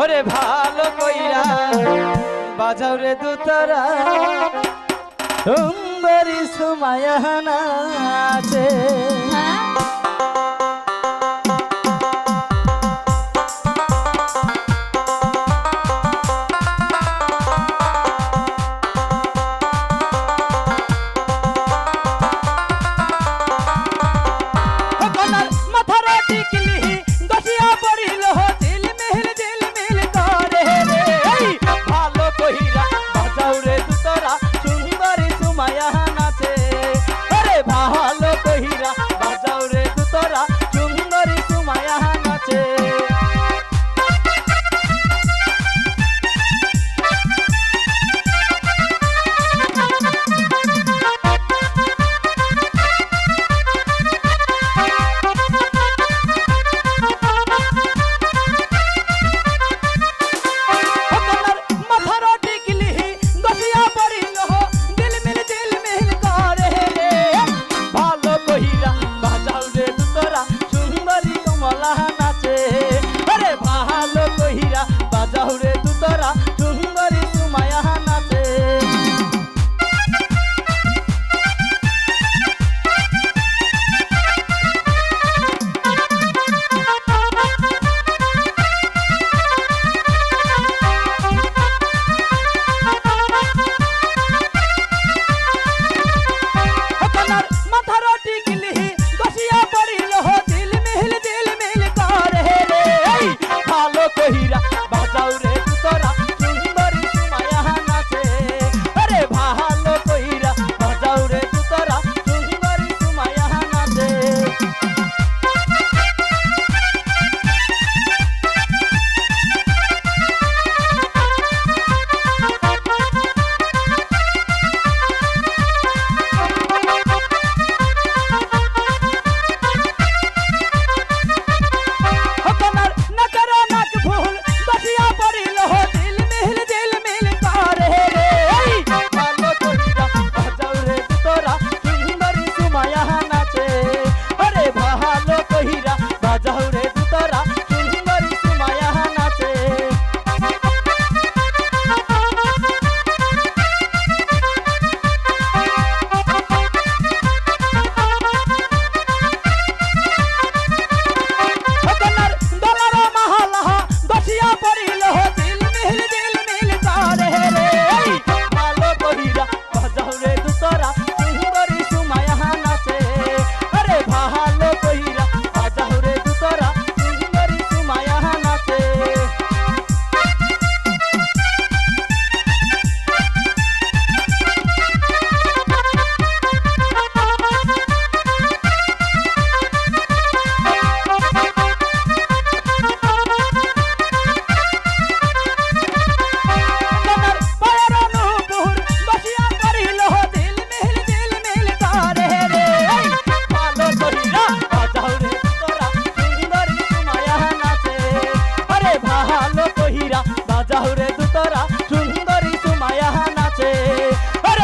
ওরে ভালো কইরা বাজাও রে দুতারা। সুন্দরী সুমায়া নাচে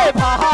害怕。